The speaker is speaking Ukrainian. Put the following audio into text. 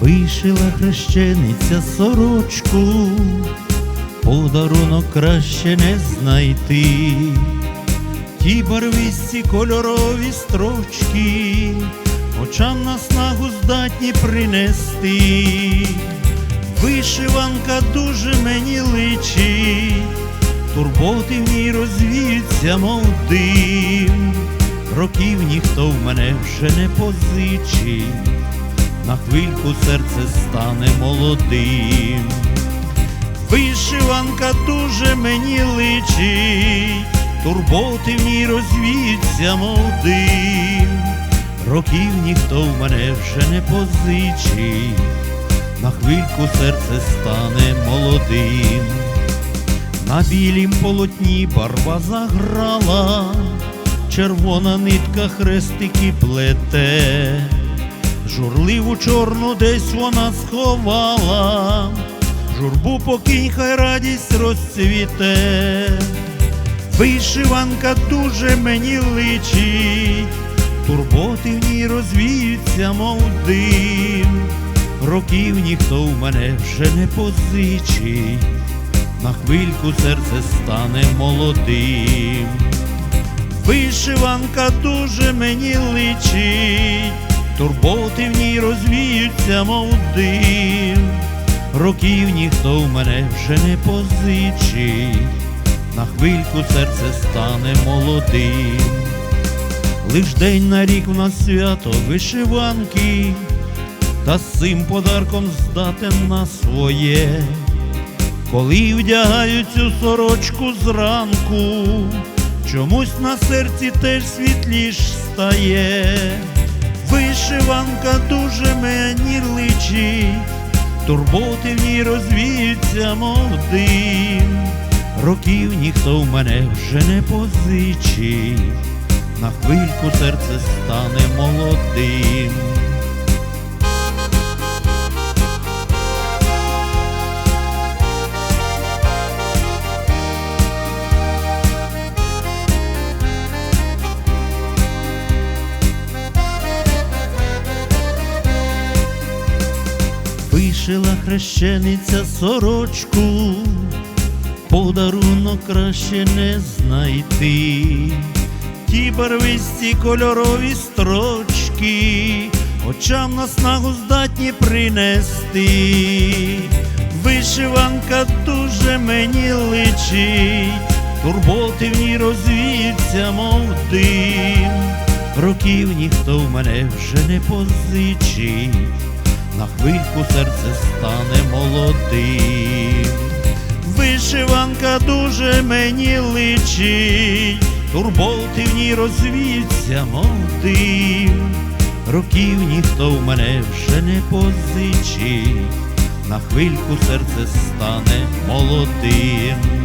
Вишила хрещениця сорочку, подарунок краще не знайти. Ті барвисті кольорові строчки, очам на снагу здатні принести. Вишиванка дуже мені личить, турботи в ній розвіються, мов дим. Років ніхто в мене вже не позичить, на хвильку серце стане молодим. Вишиванка дуже мені личить, турботи в ній розвіються, мов дим. Років ніхто в мене вже не позичить, на хвильку серце стане молодим. На білім полотні барва заграла, червона нитка хрестики плете, журливу чорну десь вона сховала, журбу покинь, хай радість розцвіте. Вишиванка дуже мені личить, турботи в ній розвіються, мов дим. Років ніхто в мене вже не позичить, на хвильку серце стане молодим. Вишиванка дуже мені личить, турботи в ній розвіються, мов дим. Років ніхто в мене вже не позичить, на хвильку серце стане молодим. Лиш день на рік в нас свято вишиванки, та з цим подарком здатен на своє, коли вдягають цю сорочку зранку, чомусь на серці теж світліш стає. Вишиванка дуже мені личить, турботи в ній розвіються, мов дим. Років ніхто в мене вже не позичить, на хвильку серце стане молодим. Вишила хрещениця сорочку, подарунок краще не знайти. Ті барвисті кольорові строчки, очам на снагу здатні принести. Вишиванка дуже мені личить, турботи в ній розвіються, мов дим. Років ніхто в мене вже не позичить, на хвильку серце стане молодим. Вишиванка дуже мені личить, турботи в ній розвіються, мов. Років ніхто в мене вже не позичить, на хвильку серце стане молодим.